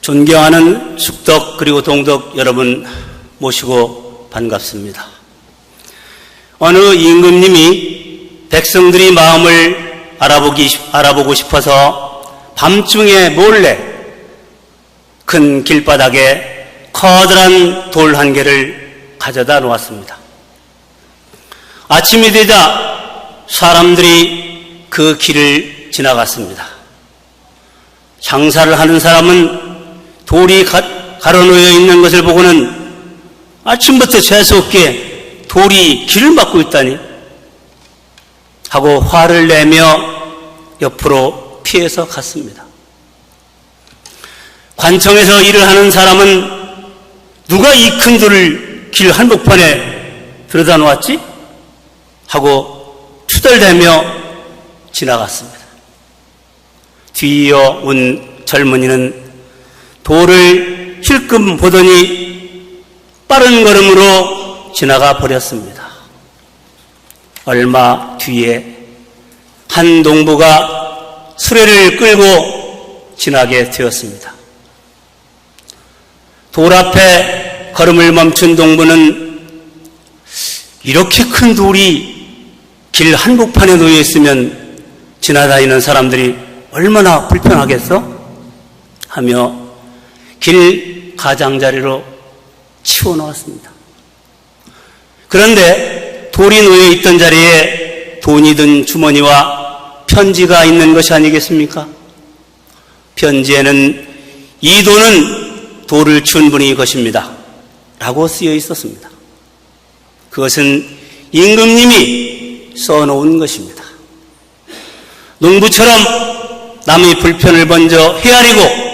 존경하는 숙덕 그리고 동덕 여러분 모시고 반갑습니다. 어느 임금님이 백성들이 마음을 알아보기, 알아보고 싶어서 밤중에 몰래 큰 길바닥에 커다란 돌 한 개를 가져다 놓았습니다. 아침이 되자 사람들이 그 길을 지나갔습니다. 장사를 하는 사람은 돌이 가, 가로놓여 있는 것을 보고는 아침부터 재수없게 돌이 길을 막고 있다니 하고 화를 내며 옆으로 피해서 갔습니다. 관청에서 일을 하는 사람은 누가 이 큰 돌을 길 한복판에 들여다 놓았지? 하고 투덜대며 지나갔습니다. 뒤이어 온 젊은이는 돌을 힐끔 보더니 빠른 걸음으로 지나가 버렸습니다. 얼마 뒤에 한 농부가 수레를 끌고 지나게 되었습니다. 돌 앞에 걸음을 멈춘 동부는 이렇게 큰 돌이 길 한복판에 놓여 있으면 지나다니는 사람들이 얼마나 불편하겠어? 하며 길 가장자리로 치워 놓았습니다. 그런데 돌이 놓여 있던 자리에 돈이 든 주머니와 편지가 있는 것이 아니겠습니까? 편지에는 이 돈은 돌을 준 분이 것입니다. 라고 쓰여 있었습니다. 그것은 임금님이 써놓은 것입니다. 농부처럼 남의 불편을 먼저 헤아리고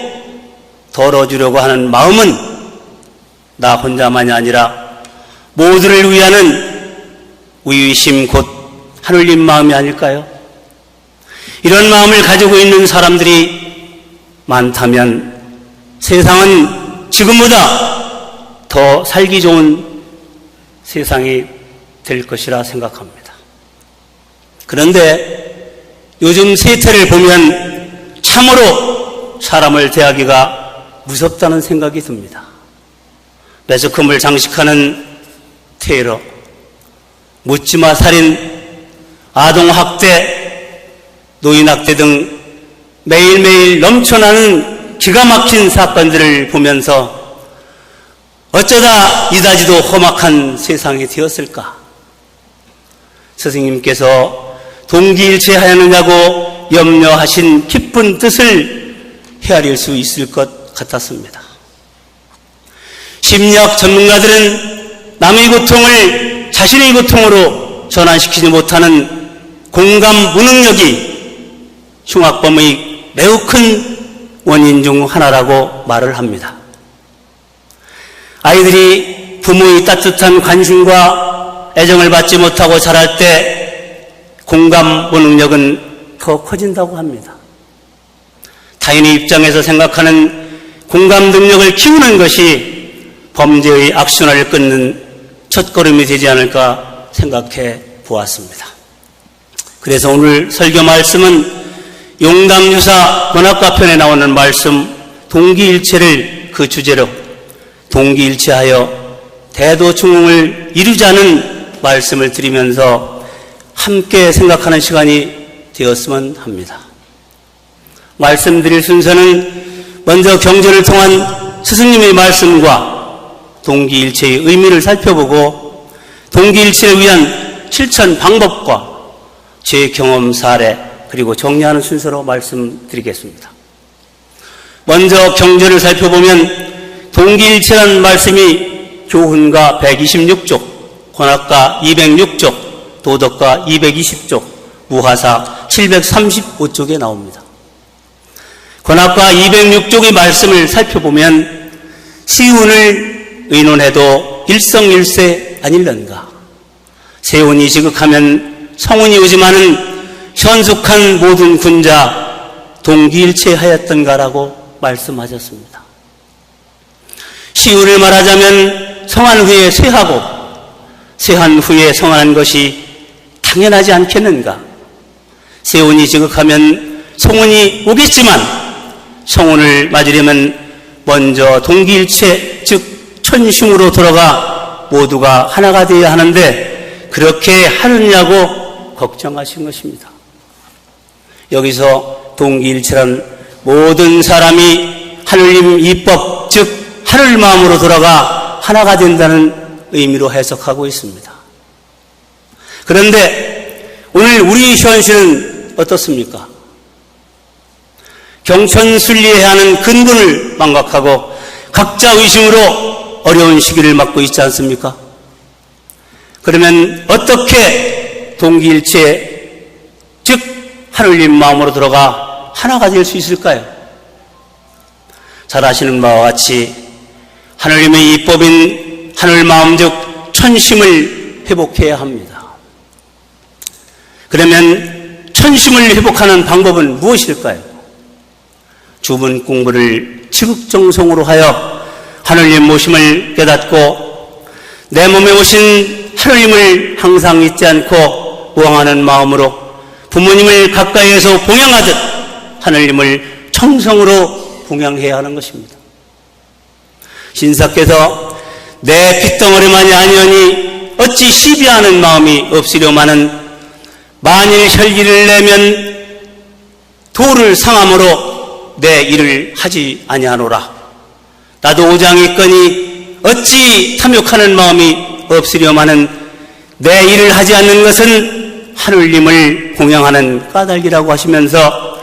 덜어주려고 하는 마음은 나 혼자만이 아니라 모두를 위하는 위심 곧 하늘님 마음이 아닐까요? 이런 마음을 가지고 있는 사람들이 많다면 세상은 지금보다 더 살기 좋은 세상이 될 것이라 생각합니다. 그런데 요즘 세태를 보면 참으로 사람을 대하기가 무섭다는 생각이 듭니다. 매스컴을 장식하는 테러, 묻지마 살인, 아동학대, 노인학대 등 매일매일 넘쳐나는 기가 막힌 사건들을 보면서 어쩌다 이다지도 험악한 세상이 되었을까? 스승님께서 동기일체하였느냐고 염려하신 깊은 뜻을 헤아릴 수 있을 것 같았습니다. 심리학 전문가들은 남의 고통을 자신의 고통으로 전환시키지 못하는 공감 무능력이 흉악범의 매우 큰 원인 중 하나라고 말을 합니다. 아이들이 부모의 따뜻한 관심과 애정을 받지 못하고 자랄 때 공감 무능력은 더 커진다고 합니다. 타인의 입장에서 생각하는 공감 능력을 키우는 것이 범죄의 악순환을 끊는 첫걸음이 되지 않을까 생각해 보았습니다. 그래서 오늘 설교 말씀은 용담유사 문학과 편에 나오는 말씀 동기일체를 그 주제로 동기일체하여 대도중흥을 이루자는 말씀을 드리면서 함께 생각하는 시간이 되었으면 합니다. 말씀드릴 순서는 먼저 경전을 통한 스승님의 말씀과 동기일체의 의미를 살펴보고 동기일체를 위한 실천 방법과 제 경험 사례 그리고 정리하는 순서로 말씀드리겠습니다. 먼저 경전을 살펴보면 동기일체라는 말씀이 교훈가 126쪽, 권학가 206쪽, 도덕가 220쪽, 무화사 735쪽에 나옵니다. 권학과 206쪽의 말씀을 살펴보면 시운을 의논해도 일성일세 아닐런가. 세운이 지극하면 성운이 오지만은 현숙한 모든 군자 동기일체하였던가라고 말씀하셨습니다. 시운을 말하자면 성한 후에 쇠하고 쇠한 후에 성한 것이 당연하지 않겠는가? 세운이 지극하면 성운이 오겠지만 성운을 맞으려면 먼저 동기일체, 즉 천심으로 돌아가 모두가 하나가 되어야 하는데 그렇게 하느냐고 걱정하신 것입니다. 여기서 동기일체란 모든 사람이 하늘님 이법, 즉 하늘 마음으로 돌아가 하나가 된다는 의미로 해석하고 있습니다. 그런데 오늘 우리 현실은 어떻습니까? 경천 순리해야 하는 근본을 망각하고 각자 의심으로 어려운 시기를 맞고 있지 않습니까? 그러면 어떻게 동기일체, 즉 하늘님 마음으로 들어가 하나가 될 수 있을까요? 잘 아시는 바와 같이 하늘님의 이법인 하늘 마음 즉 천심을 회복해야 합니다. 그러면 천심을 회복하는 방법은 무엇일까요? 주분 공부를 지극정성으로 하여 하늘님 모심을 깨닫고 내 몸에 오신 하늘님을 항상 잊지 않고 우왕하는 마음으로 부모님을 가까이에서 봉양하듯 하늘님을 청성으로 봉양해야 하는 것입니다. 신사께서 내 핏덩어리만이 아니오니 어찌 시비하는 마음이 없으려마는 만일 혈기를 내면 도를 상함으로 내 일을 하지 아니하노라. 나도 오장이 있거니 어찌 탐욕하는 마음이 없으려마는 내 일을 하지 않는 것은 하늘님을 공양하는 까닭이라고 하시면서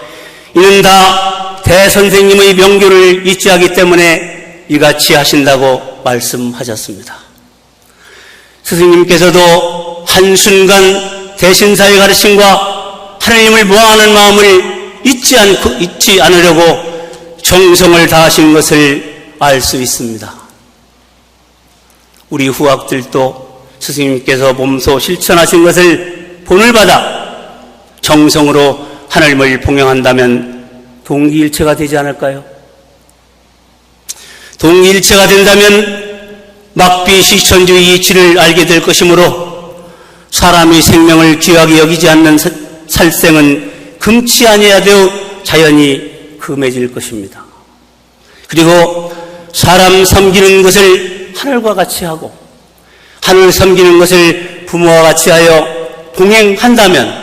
이는 다 대선생님의 명교를 잊지 하기 때문에 이같이 하신다고 말씀하셨습니다. 스승님께서도 한순간 대신사의 가르침과 하나님을 모아하는 마음을 잊지 않고 잊지 않으려고 정성을 다하신 것을 알 수 있습니다. 우리 후학들도 스승님께서 몸소 실천하신 것을 본을 받아 정성으로 하나님을 봉양한다면 동기일체가 되지 않을까요? 동기일체가 된다면 막비 시천주의 이치를 알게 될 것이므로 사람의 생명을 귀하게 여기지 않는 살생은 금치 아니해야 되어 자연히 금해질 것입니다. 그리고 사람 섬기는 것을 하늘과 같이 하고 하늘 섬기는 것을 부모와 같이 하여 동행한다면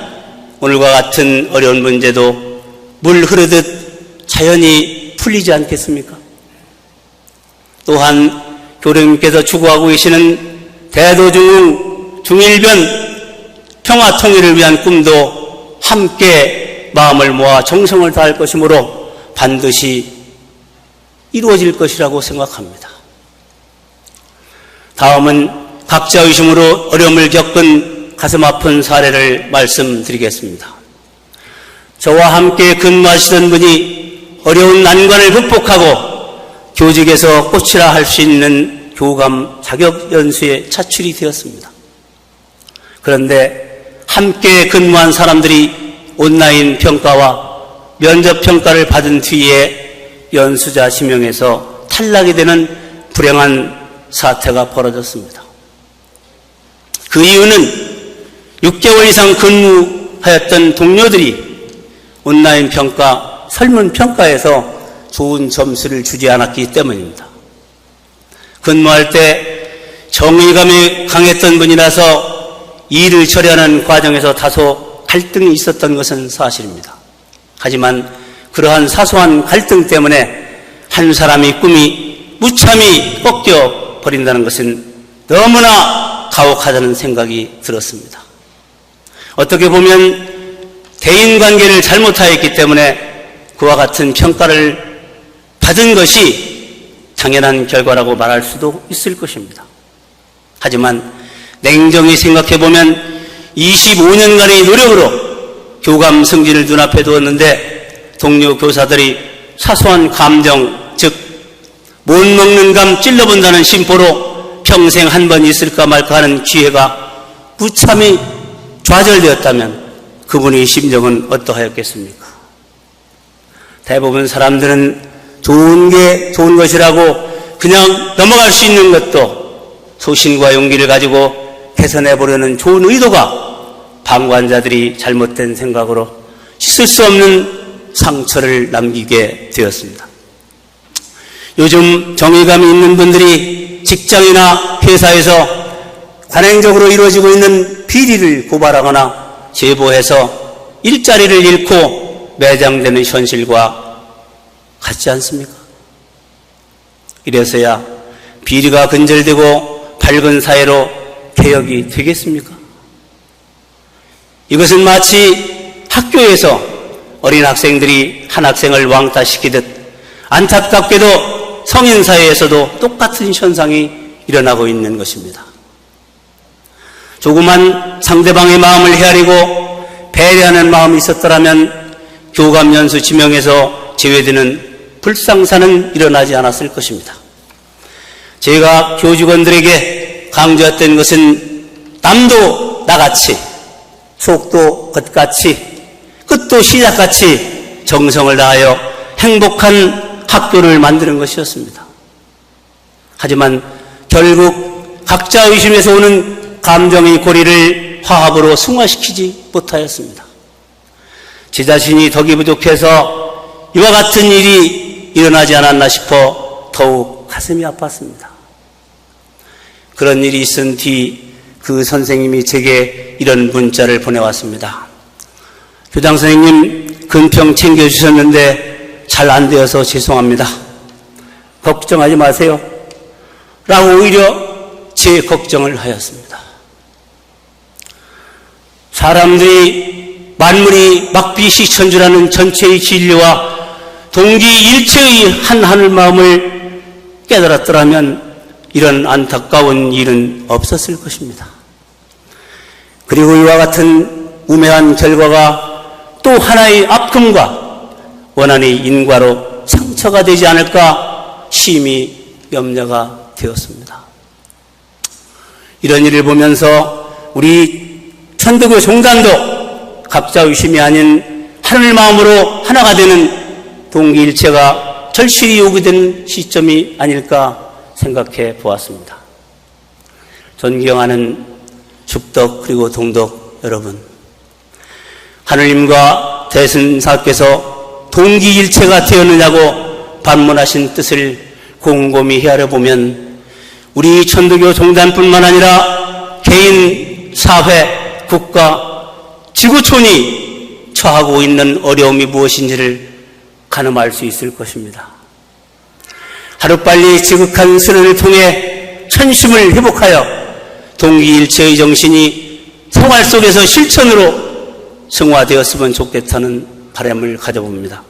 오늘과 같은 어려운 문제도 물 흐르듯 자연히 풀리지 않겠습니까? 또한 교령님께서 추구하고 계시는 대도중흥 중일변 평화 통일을 위한 꿈도 함께 마음을 모아 정성을 다할 것이므로 반드시 이루어질 것이라고 생각합니다. 다음은 각자 의심으로 어려움을 겪은 가슴 아픈 사례를 말씀드리겠습니다. 저와 함께 근무하시던 분이 어려운 난관을 극복하고 교직에서 꽃이라 할 수 있는 교감 자격 연수에 차출이 되었습니다. 그런데 함께 근무한 사람들이 온라인 평가와 면접 평가를 받은 뒤에 연수자 지명에서 탈락이 되는 불행한 사태가 벌어졌습니다. 그 이유는 6개월 이상 근무하였던 동료들이 온라인 평가, 설문 평가에서 좋은 점수를 주지 않았기 때문입니다. 근무할 때 정의감이 강했던 분이라서 일을 처리하는 과정에서 다소 갈등이 있었던 것은 사실입니다. 하지만 그러한 사소한 갈등 때문에 한 사람의 꿈이 무참히 꺾여 버린다는 것은 너무나 가혹하다는 생각이 들었습니다. 어떻게 보면 대인 관계를 잘못하였기 때문에 그와 같은 평가를 받은 것이 당연한 결과라고 말할 수도 있을 것입니다. 하지만 냉정히 생각해 보면 25년간의 노력으로 교감 승진을 눈앞에 두었는데 동료 교사들이 사소한 감정, 즉, 못 먹는 감 찔러본다는 심보로 평생 한 번 있을까 말까 하는 기회가 무참히 좌절되었다면 그분의 심정은 어떠하였겠습니까? 대부분 사람들은 좋은 게 좋은 것이라고 그냥 넘어갈 수 있는 것도 소신과 용기를 가지고 개선해 보려는 좋은 의도가 방관자들이 잘못된 생각으로 씻을 수 없는 상처를 남기게 되었습니다. 요즘 정의감이 있는 분들이 직장이나 회사에서 관행적으로 이루어지고 있는 비리를 고발하거나 제보해서 일자리를 잃고 매장되는 현실과 같지 않습니까? 이래서야 비리가 근절되고 밝은 사회로 개혁이 되겠습니까? 이것은 마치 학교에서 어린 학생들이 한 학생을 왕따시키듯 안타깝게도 성인 사회에서도 똑같은 현상이 일어나고 있는 것입니다. 조그만 상대방의 마음을 헤아리고 배려하는 마음이 있었더라면 교감연수 지명에서 제외되는 불상사는 일어나지 않았을 것입니다. 제가 교직원들에게 강조했던 것은 땀도 나같이 속도 겉같이 끝도 시작같이 정성을 다하여 행복한 학교를 만드는 것이었습니다. 하지만 결국 각자 의심에서 오는 감정의 고리를 화합으로 승화시키지 못하였습니다. 제 자신이 덕이 부족해서 이와 같은 일이 일어나지 않았나 싶어 더욱 가슴이 아팠습니다. 그런 일이 있은 뒤 그 선생님이 제게 이런 문자를 보내왔습니다. 교장 선생님 근평 챙겨주셨는데 잘 안 되어서 죄송합니다. 걱정하지 마세요. 라고 오히려 제 걱정을 하였습니다. 사람들이 만물이 막빛이 천주라는 전체의 진리와 동기일체의 한 하늘 마음을 깨달았더라면 이런 안타까운 일은 없었을 것입니다. 그리고 이와 같은 우매한 결과가 또 하나의 아픔과 원한의 인과로 상처가 되지 않을까 심히 염려가 되었습니다. 이런 일을 보면서 우리 천도교 종단도 각자 의심이 아닌 하늘 마음으로 하나가 되는 동기일체가 절실히 요구되는 시점이 아닐까 생각해 보았습니다. 존경하는 죽덕 그리고 동덕 여러분, 하느님과 대승사께서 동기일체가 되었느냐고 반문하신 뜻을 곰곰이 헤아려 보면 우리 천도교 종단뿐만 아니라 개인, 사회, 국가, 지구촌이 처하고 있는 어려움이 무엇인지를 가늠할 수 있을 것입니다. 하루빨리 지극한 선언을 통해 천심을 회복하여 동기일체의 정신이 생활 속에서 실천으로 승화되었으면 좋겠다는 바람을 가져봅니다.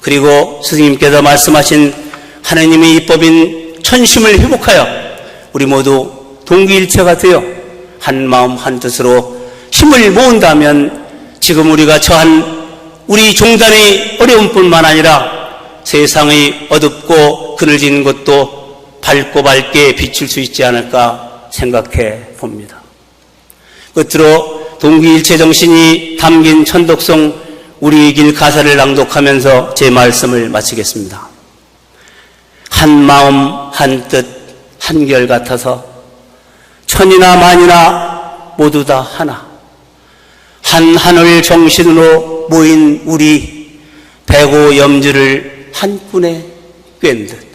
그리고 스승님께서 말씀하신 하나님의 입법인 천심을 회복하여 우리 모두 동기일체가 되어 한 마음 한 뜻으로 힘을 모은다면 지금 우리가 처한 우리 종단의 어려움뿐만 아니라 세상의 어둡고 그늘진 것도 밝고 밝게 비칠 수 있지 않을까 생각해 봅니다. 끝으로 동기일체 정신이 담긴 천독송 우리 길 가사를 낭독하면서 제 말씀을 마치겠습니다. 한 마음, 한 뜻, 한결 같아서 천이나 만이나 모두 다 하나. 한 하늘 정신으로 모인 우리 배고 염주를 한 꾼에 꿰는 듯.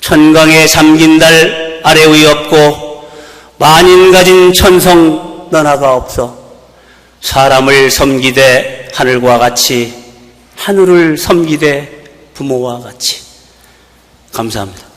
천강에 잠긴 달 아래의 없고 만인 가진 천성 너나가 없어 사람을 섬기되 하늘과 같이 하늘을 섬기되 부모와 같이 감사합니다.